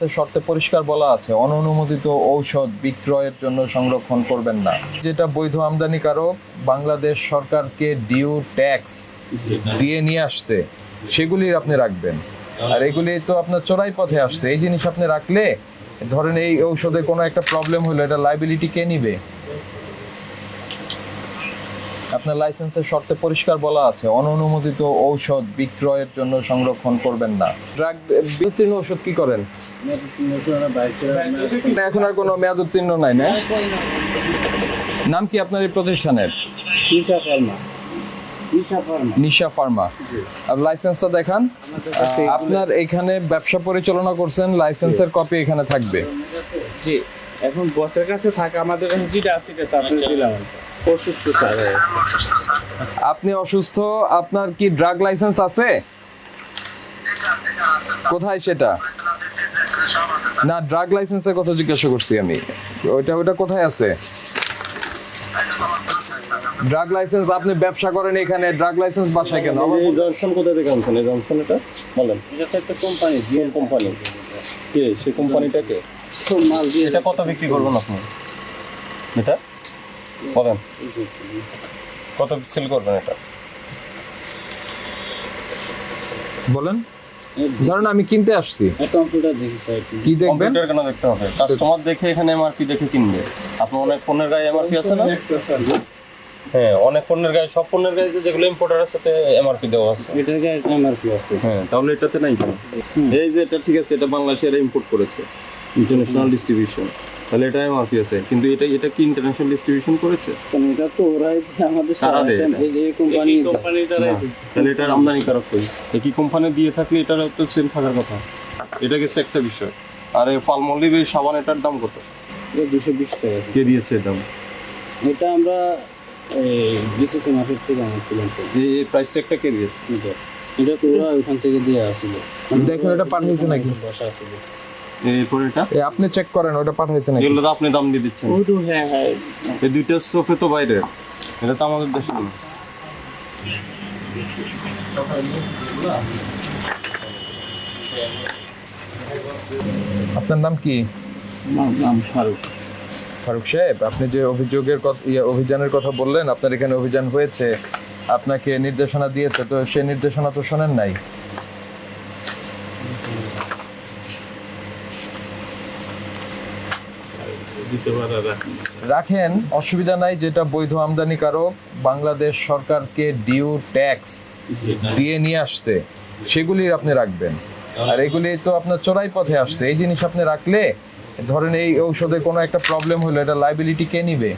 লাইসেন্সের শর্তে পরিষ্কার বলা আছে অননুমোদিত ঔষধ বিক্রয়ের জন্য সংরক্ষণ করবেন না। যেটা বৈধ আমদানিকারক, বাংলাদেশ সরকারকে ডিউ ট্যাক্স দিয়ে নিয়ে আসছে, সেগুলি আপনি রাখবেন। আর এগুলি তো আপনার চোরাই পথে আসছে, এই জিনিস আপনি রাখলে, ধরেন এই ঔষধে কোনো একটা প্রবলেম হলো, এটা লাইবিলিটি কে নিবে? আপনার লাইসেন্সের শর্তে পরিষ্কার বলা আছে অননুমোদিত ঔষধ বিক্রয়ের জন্য সংরক্ষণ করবেন না। ড্রাগ বিউত্তীর্ণ ওষুধ কি করেন? না, এখন আর কোনো মেয়াদ উত্তীর্ণ নাই না? নাম কি আপনার এই প্রতিষ্ঠানের? নিশা ফার্মা। আর লাইসেন্সটা দেখান। আপনার এখানে ব্যবসা পরিচালনা করছেন লাইসেন্সের কপি এখানে থাকবে। জি। এখন বসের কাছে থাকা আমাদের কাছে যেটা আছে সেটা আপনি দিলাম অসুস্থ স্যার। আপনি অসুস্থ আপনার কি ড্রাগ লাইসেন্স আছে? কোথায় সেটা? না ড্রাগ লাইসেন্সের কথা জিজ্ঞাসা করছি আমি। ওইটা ওইটা কোথায় আছে? ড্রাগ লাইসেন্স আপনি ব্যবসা করেন এখানে ড্রাগ লাইসেন্স বাসায় কেন? আমার এই জনসন কোথা থেকে আনছেন? এই জনসন এটা? বলেন। এটা একটা কোম্পানি কোন কোম্পানি কে? সেই কোম্পানিটাকে মাল দিয়ে এটা কত বিক্রি করবেন আপনি? এটা? বলেন। কত সেল করবেন এটা? বলেন। ধরেন আমি কিনতে আসছি। কম্পিউটার দেখি কি দেখবেন? কম্পিউটার কেন দেখতে হবে? কাস্টমার দেখে এখানে এমআরপি দেখে কিনবে। আপনার অনেক পণ্যের গায়ে এমআরপি আছে না? হ্যাঁ অনেক পণ্যের গায়ে সব পণ্যের গায়ে যেগুলো ইম্পোর্টার আছে তাতে এমআরপি দেওয়া আছে। এটার গায়ে এমআরপি আছে। হ্যাঁ তাহলে এটাতে নাই কেন? এই যে এটা ঠিক আছে এটা বাংলাদেশে এরা ইম্পোর্ট করেছে। ইন্টারন্যাশনাল ডিস্ট্রিবিউশন তাহলে এটা এমআরপি আছে কিন্তু এটা এটা কি ইন্টারন্যাশনাল ডিস্ট্রিবিউশন করেছে? কারণ এটা তো ওরাই আমাদের কারা দেয়। এই যে কোম্পানি কোম্পানি না, তাহলে এটা আমদানি কারক কই একই কোম্পানি দিয়ে থাকলে এটার তো সেম থাকার কথা। এটা গেছে একটা বিষয়। আর এই পালমলিভ এই সাবান এটার দাম কত? দুশো বিশ টাকা। কে দিয়েছে দাম? এটা আমরা এই বিসিসি মার্কেট থেকে আনছিলাম। তো এই প্রাইস ট্যাগটা কে দিয়েছে? এটা এটা তো ওরা ওইখান থেকে দিয়ে আসছিল দেখেন এটা পাঠাইছে নাকি? বসা ছিল আপনি চেক করেন ওটা পাঠাইছে নাকি? এগুলো তো আপনি দাম দিয়ে দিচ্ছেন। হ্যাঁ হ্যাঁ। এই দুইটা চোখে তো বাইরে। এটা তো আমাদের দেশে না আপনার নাম কি? নাম ফারুক। ফারুক সাহেব আপনি যে অভিযোগের কথা ইয়ে, অভিযানের কথা বললেন আপনার এখানে অভিযান হয়েছে আপনাকে নির্দেশনা দিয়েছে তো সে নির্দেশনা তো শোনেন নাই দিতে পারা রাখুন। অসুবিধা নাই যেটা বৈধ আমদানিকারক বাংলাদেশ সরকারকে ডিউ ট্যাক্স দিয়ে নিয়ে আসছে সেগুলি আপনি রাখবেন। আর এগুলি তো আপনার চোরাই পথে আসছে এই জিনিস আপনি রাখলে ধরেন এই ঔষধে কোনো একটা প্রবলেম হলো এটা লাইবিলিটি কে নিবে?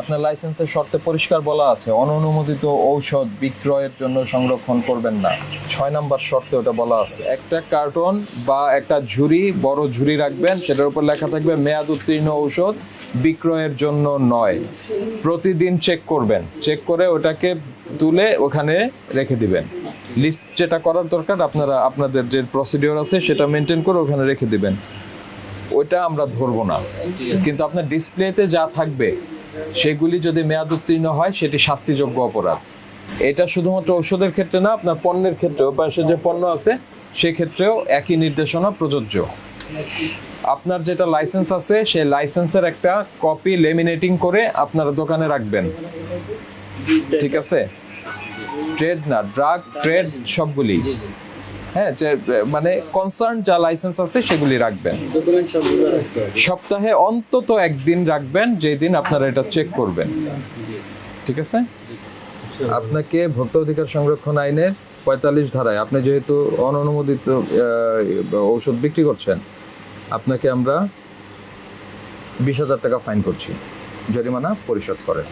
আপনার লাইসেন্সের শর্তে পরিষ্কার বলা আছে অননুমোদিত ঔষধ বিক্রয়ের জন্য সংরক্ষণ করবেন না। ছয় নাম্বার শর্তে ওটা বলা আছে। একটা কার্টন বা একটা ঝুড়ি বড় ঝুড়ি রাখবেন সেটার উপর লেখা থাকবে মেয়াদ উত্তীর্ণ ঔষধ বিক্রয়ের জন্য নয়। প্রতিদিন চেক করবেন। চেক করে ওটাকে তুলে ওখানে রেখে দিবেন। লিস্ট যেটা করার দরকার আপনারা আপনাদের যে প্রসিডিওর আছে সেটা মেনটেন করে ওখানে রেখে দিবেন। ওইটা আমরা ধরবো না। কিন্তু আপনার ডিসপ্লেতে যা থাকবে সেগুলি যদি মেয়াদ উত্তীর্ণ হয়, সেটি শাস্তিযোগ্য অপরাধ। এটা শুধুমাত্র ঔষধের ক্ষেত্রে না, আপনার পণ্যের ক্ষেত্রেও পাশে যে পণ্য আছে, সেক্ষেত্রেও একই নির্দেশনা প্রযোজ্য। আপনার যেটা লাইসেন্স আছে, সেই লাইসেন্সের একটা কপি লেমিনেটিং করে আপনার দোকানে রাখবেন। ঠিক আছে? ট্রেড না, ড্রাগ, ট্রেড সবগুলি। হ্যাঁ মানে কনসার্ন যা লাইসেন্স আছে সেগুলি রাখবেন। সপ্তাহে অন্তত একদিন রাখবেন যেই দিন আপনারা এটা চেক করবেন। ঠিক আছে? আপনাকে ভোক্তা অধিকার সংরক্ষণ আইনের পঁয়তাল্লিশ ধারায়, আপনি যেহেতু অননুমোদিত ঔষধ বিক্রি করছেন, আপনাকে আমরা বিশ হাজার টাকা ফাইন করছি, জরিমানা পরিশোধ করেন।